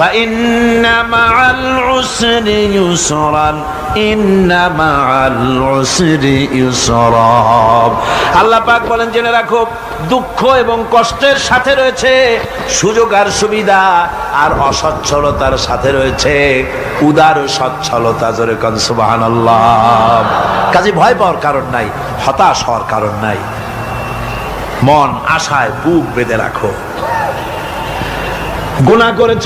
فإن مع العسر يسرا إن مع العسر يسرا আল্লাহ পাক বলেন জেনে রাখো দুঃখ এবং কষ্টের সাথে রয়েছে সুযোগ আর সুবিধা আর অসচ্ছলতার সাথে রয়েছে উদার সচ্ছলতা জোরে কন সুবহানাল্লাহ কাজে ভয় পাওয়ার কারণ নাই হতাশ হওয়ার কারণ নাই মন আশায় বুক বেঁধে রাখো গুণা করেছ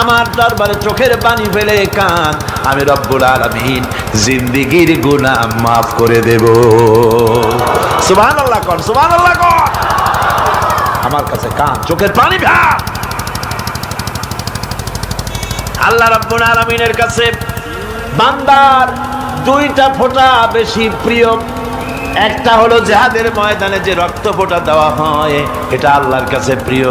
আমার দরবারে চোখের পানি ফেলে কান, আমি রব্বুল আলামিন জিন্দিগির গুনাহ মাফ করে দেব। সুবহানাল্লাহ কর সুবহানাল্লাহ কর। আমার কাছে কান, চোখের পানি ভাব আল্লাহ রাব্বুল আলামিনের কাছে বান্দার দুইটা ফোঁটা বেশি প্রিয়। একটা হলো জেহাদের ময়দানে যে রক্ত ফোঁটা দেওয়া হয়, এটা আল্লাহর কাছে প্রিয়।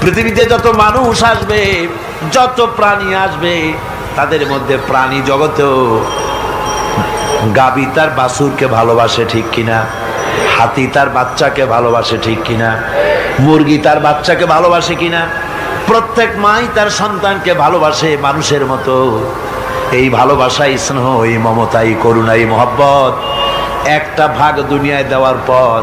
পৃথিবীতে যত মানুষ আসবে, যত প্রাণী আসবে, তাদের মধ্যে প্রাণী জগতেও গাবি তার বাসুরকে ভালোবাসে ঠিক কিনা? হাতি তার বাচ্চাকে ভালোবাসে ঠিক কিনা? মুরগি তার বাচ্চাকে ভালোবাসে কিনা? প্রত্যেক মাই তার সন্তানকে ভালোবাসে মানুষের মতো। এই ভালোবাসাই স্নেহ, এই মমতাই করুণাই মহব্বত। একটা ভাগ দুনিয়ায় দেওয়ার পর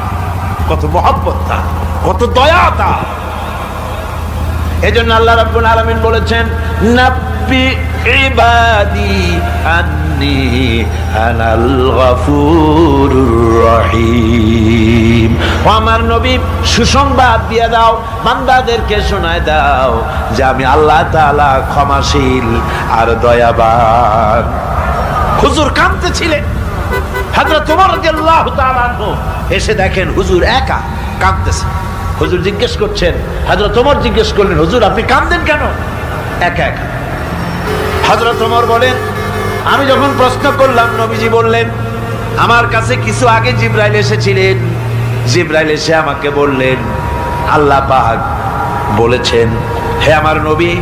কত মহব্বত তার কত দয়া তার এই জন্য আল্লাহ রাব্বুল আলামিন বলেছেন, নাব্বি ইবাদি আন্নি আনাল গফুরুর রহিম। ও আমার নবী, সুসংবাদ দিয়ে দাও, বান্দাদেরকে শোনায় দাও যে আমি আল্লাহ তাআলা ক্ষমাশীল আর দয়াবান। হুজুর কাঁদতেছিলেন। ওমর রাদিয়াল্লাহু এসে দেখেন হুজুর একা কাঁদতেছে। হুজুর জিজ্ঞেস করছেন, হযরত ওমর জিজ্ঞেস করলেন, হুজুর, আপনি কাঁদেন কেন? একা একা। হযরত ওমর বলেন, আমি যখন প্রশ্ন করলাম, নবীজি বললেন, আমার কাছে কিছু আগে জিব্রাইল এসেছিলেন। জিব্রাইল এসে আমাকে বললেন, আল্লাহ পাক বলেছেন, হে আমার নবী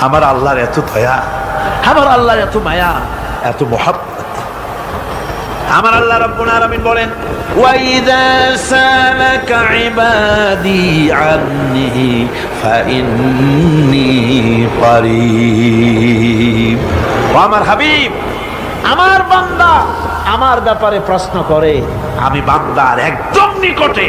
আমার আল্লাহর এত দয়া আমার আল্লাহর এত মায়া। এত মহাব্বত। আমার আল্লাহ রাব্বুল আলামিন বলেন ওয়াইদা সালাকা ইবাদি আন্নি ফাইন্নি করিব। ও আমার হাবিব আমার বান্দা আমার ব্যাপারে প্রশ্ন করে আমি বান্দার একদম নিকটে